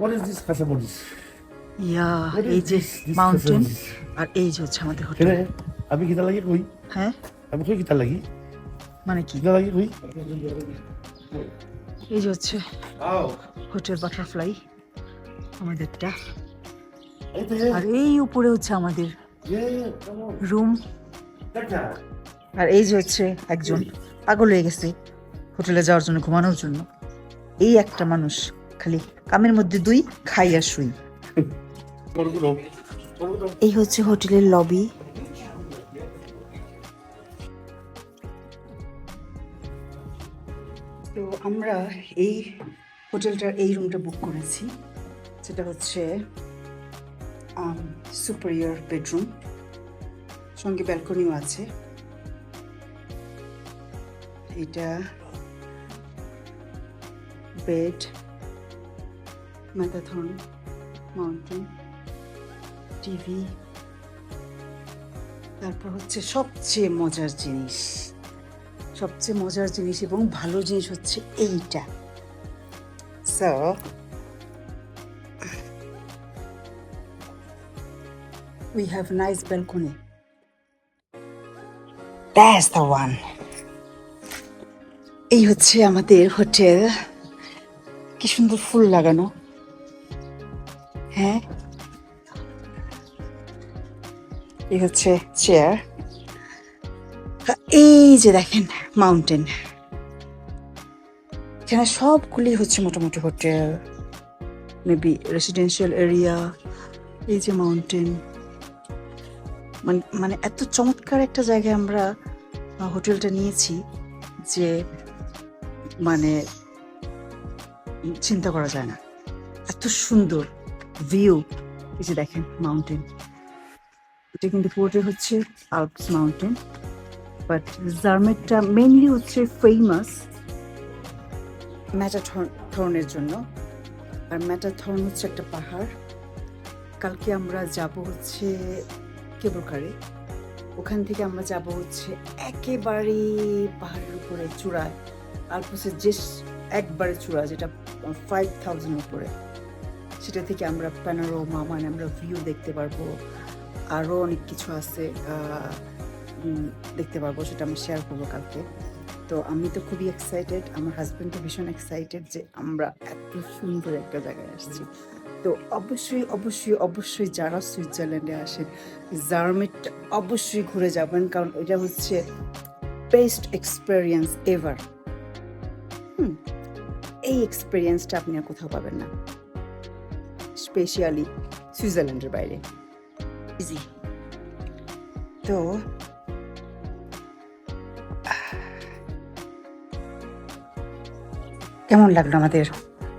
What is this Casamodis? ইয়া এই যে mountain আর এই যে হচ্ছে আমাদের হোটেল আমি কিতা লাগি কই হ্যাঁ? আমি কই কিতা লাগি মানে কি? কিতা লাগি কই এই যে হচ্ছে হোটেল বাটারফ্লাই আমাদেরটা আর এই উপরে হচ্ছে আমাদের রুম আর এই যে হচ্ছে একজন পাগল হয়ে গেছে হোটেলে যাওয়ার জন্য ঘুমানোর জন্য। এই একটা মানুষ। খালি। কামের মধ্যে দুই খাই আর শুই। এই হচ্ছে হোটেলের লবি। তো আমরা এই হোটেলটার এই রুমটা বুক করেছি। সেটা হচ্ছে সুপারিয়র বেডরুম। সঙ্গে ব্যালকনিও আছে। এটা বেড ম্যাথাথন মাউন্টেন টিভি তারপর হচ্ছে সবচেয়ে মজার জিনিস। সবচেয়ে মজার জিনিস এবং ভালো জিনিস হচ্ছে এইটা। So we have nice balcony that's the one এই হচ্ছে আমাদের হোটেল কি সুন্দর ফুল লাগানো। হ্যাঁ। এই হচ্ছে চেয়ার এই যে দেখেন মাউন্টেন এখানে সবগুলি হচ্ছে মোটামুটি হোটেল মেবি রেসিডেন্সিয়াল এরিয়া এই যে মাউন্টেন মানে মানে এত চমৎকার একটা জায়গায় আমরা হোটেলটা নিয়েছি যে মানে চিন্তা করা যায় না। এত সুন্দর। ভিউ, এই যে দেখেন মাউন্টেন এটা কিন্তু পুরোটাই হচ্ছে আলপস মাউন্টেন বাট জার্মেটটা মেনলি হচ্ছে ফেমাস ম্যাটাথর্নের জন্য। আর ম্যাটাথর্ন হচ্ছে একটা পাহাড়। কালকে আমরা যাব হচ্ছে কেবল কারে ওখান থেকে আমরা যাব হচ্ছে একেবারে পাহাড়ের উপরে, চূড়ায়। আলপসের যে একবারে চূড়া, যেটা ফাইভ থাউজেন্ড উপরে। সেটা থেকে আমরা প্যানোরোমা মানে আমরা ভিউ দেখতে পারব। আরও অনেক কিছু আছে দেখতে পারব সেটা আমি শেয়ার করব কালকে। তো আমি তো খুবই এক্সাইটেড আমার হাজব্যান্ডও ভীষণ এক্সাইটেড যে আমরা এত সুন্দর একটা জায়গায় আসছি। তো অবশ্যই অবশ্যই অবশ্যই যারা সুইজারল্যান্ডে আসেন জার্মেট অবশ্যই ঘুরে যাবেন, কারণ এটা হচ্ছে বেস্ট এক্সপিরিয়েন্স এভার এই এক্সপিরিয়েন্সটা আপনি আর কোথাও পাবেন না। স্পেশালি সুইজারল্যান্ডের বাইরে। ইজি তো কেমন লাগল আমাদের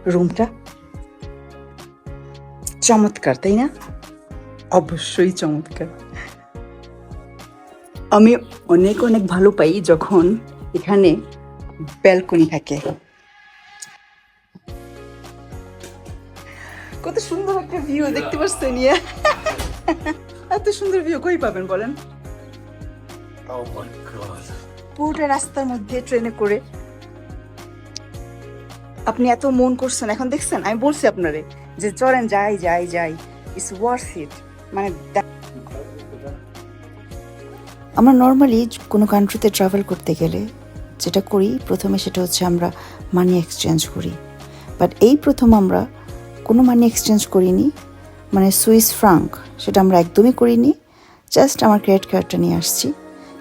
রুমটা? চমৎকার তাই না? অবশ্যই চমৎকার। আমি অনেক অনেক ভালো পাই যখন এখানে ব্যালকনি থাকে। কত সুন্দর একটা ভিউ দেখতে পাচ্ছেন ইয়া এত সুন্দর ভিউ কই পাবেন বলেন? Oh. পুরোটা রাস্তার মধ্যে ট্রেনে করে। আপনি এত মন করছেন এখন দেখছেন? আমি বলছি আপনারে যে চলেন যাই যাই যাই। ইটস ওয়ার্থ ইট মানে আমরা নর্মালি কোনো কান্ট্রিতে ট্রাভেল করতে গেলে যেটা করি প্রথমে সেটা হচ্ছে আমরা মানি এক্সচেঞ্জ করি। বাট এই প্রথম আমরা কোনো মানি এক্সচেঞ্জ করিনি মানে সুইস ফ্রাঙ্ক সেটা আমরা একদমই করিনি জাস্ট আমার ক্রেডিট কার্ডটা নিয়ে আসছি।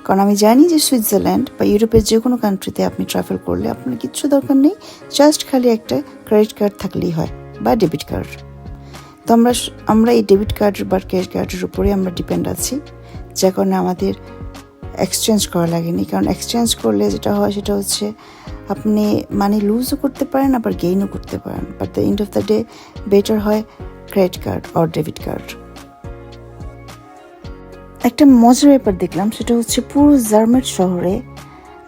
কারণ আমি জানি যে সুইজারল্যান্ড বা ইউরোপের যে কোনো কান্ট্রিতে আপনি ট্রাভেল করলে আপনার কিচ্ছু দরকার নেই জাস্ট খালি একটা ক্রেডিট কার্ড থাকলেই হয়, বা ডেবিট কার্ড তো আমরা আমরা এই ডেবিট কার্ড বা ক্রেডিট কার্ডের উপরে আমরা ডিপেন্ড আছি যার কারণে আমাদের এক্সচেঞ্জ করা লাগেনি। কারণ এক্সচেঞ্জ করলে যেটা হয় সেটা হচ্ছে আপনি মানি লুজও করতে পারেন, আবার গেইনও করতে পারেন। But the end of the day better হয় credit card or debit card একটা মজার ব্যাপার দেখলাম, সেটা হচ্ছে পুরো জার্মেট শহরে,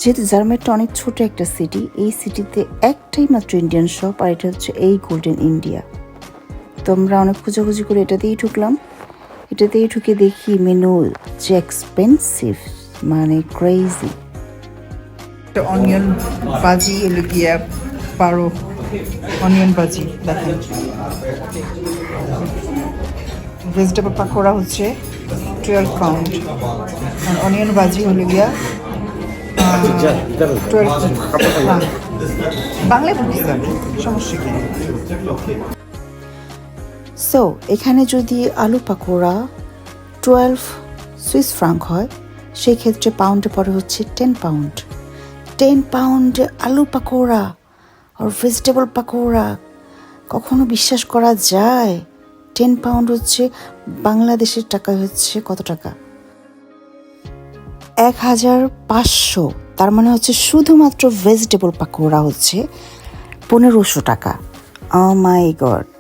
যেহেতু জার্মেটটা অনেক ছোট একটা সিটি এই সিটিতে একটাই মাত্র ইন্ডিয়ান শপ আর এটা হচ্ছে এই গোল্ডেন ইন্ডিয়া তো আমরা অনেক খোঁজাখুঁজি করে এটাতেই ঢুকলাম। এটাতেই ঢুকে দেখি মেনু যে এক্সপেন্সিভ মানে ক্রেজি অনিয়ন বাজি এলো গিয়া বারো অনিয়ন বাজি দেখেন ভেজিটেবল পাকোড়া হচ্ছে টুয়েলভ পাউন্ড আর অনিয়ন ভাজি হলো গিয়া টুয়েলভ কি? সো এখানে যদি আলু পাকোড়া টুয়েলভ সুইস ফ্রাঙ্ক হয়, সেই ক্ষেত্রে পাউন্ডে পরে হচ্ছে টেন পাউন্ড টেন পাউন্ড আলু পাকোড়া আর ভেজিটেবল পাকোড়া। কখনো বিশ্বাস করা যায়? টেন পাউন্ড হচ্ছে বাংলাদেশের টাকায় হচ্ছে কত টাকা? এক হাজার পাঁচশো, তার মানে হচ্ছে শুধুমাত্র ভেজিটেবল পাকোড়া হচ্ছে পনেরোশো টাকা। মাই গড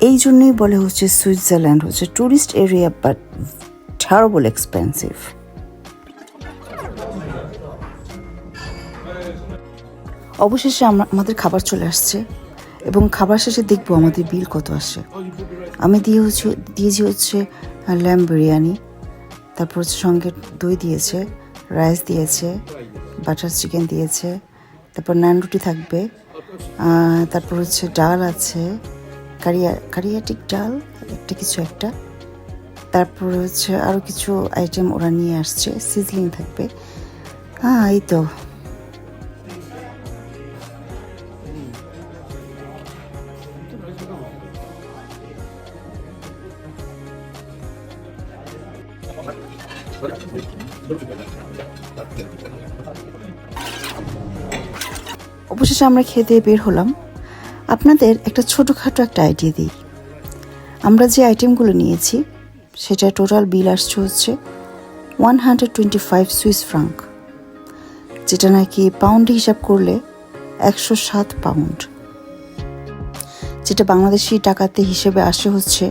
এই জন্যই বলে হচ্ছে সুইজারল্যান্ড হচ্ছে tourist area but terrible expensive অবশেষে আমাদের খাবার চলে আসছে এবং খাবার শেষে দেখব আমাদের বিল কত আসে। আমি দিয়ে হচ্ছে দিয়েছি হচ্ছে ল্যাম বিরিয়ানি তারপর হচ্ছে সঙ্গে দই দিয়েছে রাইস দিয়েছে বাটার চিকেন দিয়েছে, তারপর নান রুটি থাকবে তারপর হচ্ছে ডাল আছে, কারিয়া, কারিয়াটিক ডাল, একটা কিছু একটা, তারপর হচ্ছে আরও কিছু আইটেম ওরা নিয়ে আসছে সিজলিং থাকবে। হ্যাঁ এই তো। অবশেষে আমরা খেয়ে দিয়ে বের হলাম। আপনাদের একটা ছোটোখাটো একটা আইডিয়া দিই। আমরা যে আইটেমগুলো নিয়েছি, সেটা টোটাল বিল আসছে হচ্ছে one hundred twenty five Swiss franc যেটা নাকি পাউন্ডে হিসাব করলে একশো সাত পাউন্ড যেটা বাংলাদেশি টাকাতে হিসেবে আসে হচ্ছে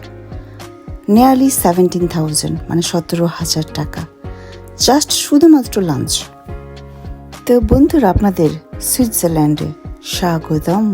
নিয়ারলি সেভেন্টিন থাউজেন্ড মানে সতেরো হাজার টাকা। জাস্ট শুধুমাত্র লাঞ্চ তো বন্ধুরা, আপনাদের সুইজারল্যান্ডে স্বাগতম।